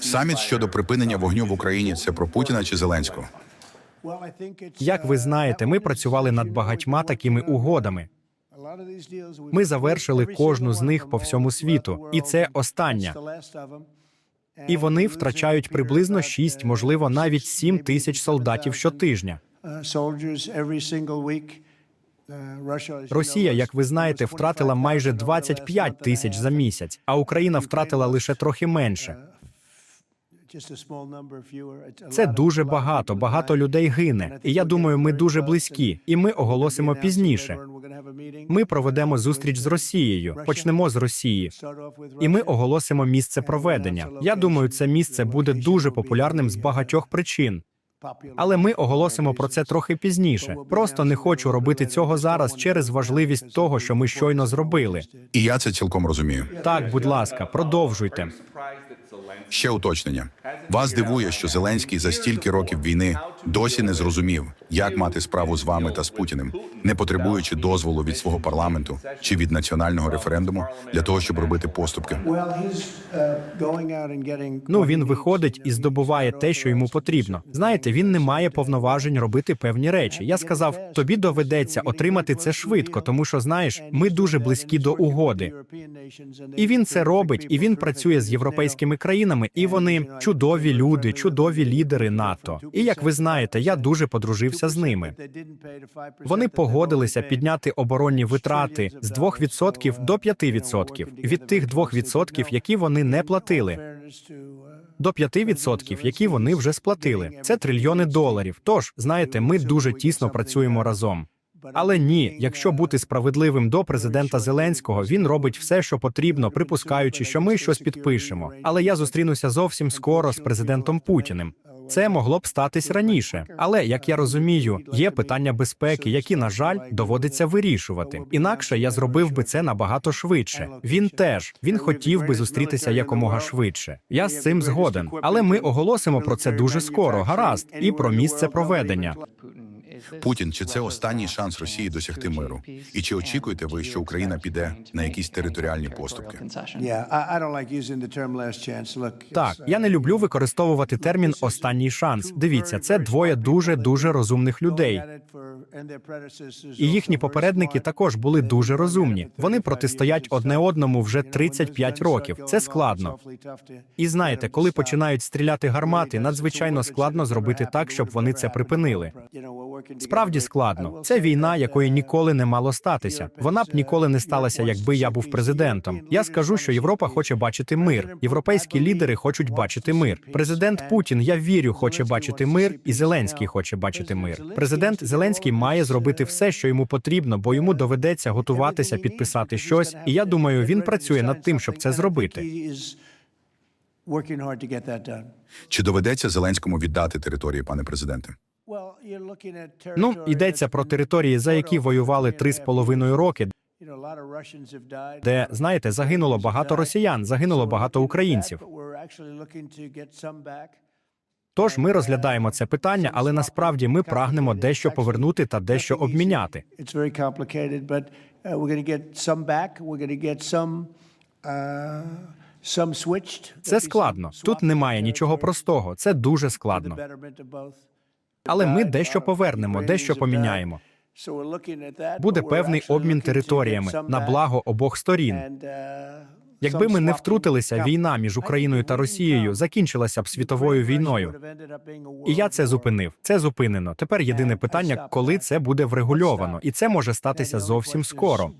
Саміт щодо припинення вогню в Україні це про Путіна чи Зеленського? Як ви знаєте, ми працювали над багатьма такими угодами. Ми завершили кожну з них по всьому світу, і це остання. І вони втрачають приблизно 6, можливо, навіть 7 тисяч солдатів щотижня. Росія, як ви знаєте, втратила майже 25 тисяч за місяць, а Україна втратила лише трохи менше. Це дуже багато. Багато людей гине. І я думаю, ми дуже близькі, і ми оголосимо пізніше. Ми проведемо зустріч з Росією. Почнемо з Росії. І ми оголосимо місце проведення. Я думаю, це місце буде дуже популярним з багатьох причин. Але ми оголосимо про це трохи пізніше. Просто не хочу робити цього зараз через важливість того, що ми щойно зробили. І я це цілком розумію. Так, будь ласка, продовжуйте. Ще уточнення. Вас дивує, що Зеленський за стільки років війни досі не зрозумів, як мати справу з вами та з Путіним, не потребуючи дозволу від свого парламенту чи від національного референдуму для того, щоб робити поступки. Ну він виходить і здобуває те, що йому потрібно. Знаєте, він не має повноважень робити певні речі. Я сказав, тобі доведеться отримати це швидко, тому що знаєш, ми дуже близькі до угоди. І він це робить, і він працює з європейськими країнами, і вони чудові люди, чудові лідери НАТО. І як ви знаєте, я дуже подружився з ними. Вони погодилися підняти оборонні витрати з 2% до 5% від тих 2%, які вони не платили. До 5%, які вони вже сплатили. Це трильйони доларів. Тож, знаєте, ми дуже тісно працюємо разом. Але ні, якщо бути справедливим до президента Зеленського, він робить все, що потрібно, припускаючи, що ми щось підпишемо. Але я зустрінуся зовсім скоро з президентом Путіним. Це могло б статись раніше, але як я розумію, є питання безпеки, які, на жаль, доводиться вирішувати. Інакше я зробив би це набагато швидше. Він теж він хотів би зустрітися якомога швидше. Я з цим згоден, але ми оголосимо про це дуже скоро. Гаразд, і про місце проведення. Путін, чи це останній шанс Росії досягти миру? І чи очікуєте ви, що Україна піде на якісь територіальні поступки? Так, я не люблю використовувати термін останній шанс. Дивіться, це двоє дуже дуже розумних людей. І їхні попередники також були дуже розумні. Вони протистоять одне одному вже 35 років. Це складно. І знаєте, коли починають стріляти гармати, надзвичайно складно зробити так, щоб вони це припинили. Справді складно. Це війна, якої ніколи не мало статися. Вона б ніколи не сталася, якби я був президентом. Я скажу, що Європа хоче бачити мир. Європейські лідери хочуть бачити мир. Президент Путін, я вірю, хоче бачити мир, і Зеленський хоче бачити мир. Президент Зеленський має зробити все, що йому потрібно, бо йому доведеться готуватися підписати щось. І я думаю, він працює над тим, щоб це зробити. Чи доведеться Зеленському віддати території, пане президенте? Ну йдеться про території, за які воювали три з половиною роки, де знаєте, загинуло багато росіян, загинуло багато українців. Тож ми розглядаємо це питання, але насправді ми прагнемо дещо повернути та дещо обміняти. Uh, uh. Це складно. Тут немає нічого простого. Це дуже складно. Але ми дещо повернемо, дещо поміняємо. Буде певний обмін територіями на благо обох сторін. Якби ми не втрутилися, війна між Україною та Росією закінчилася б світовою війною. І я це зупинив. Це зупинено. Тепер єдине питання, коли це буде врегульовано, і це може статися зовсім скоро.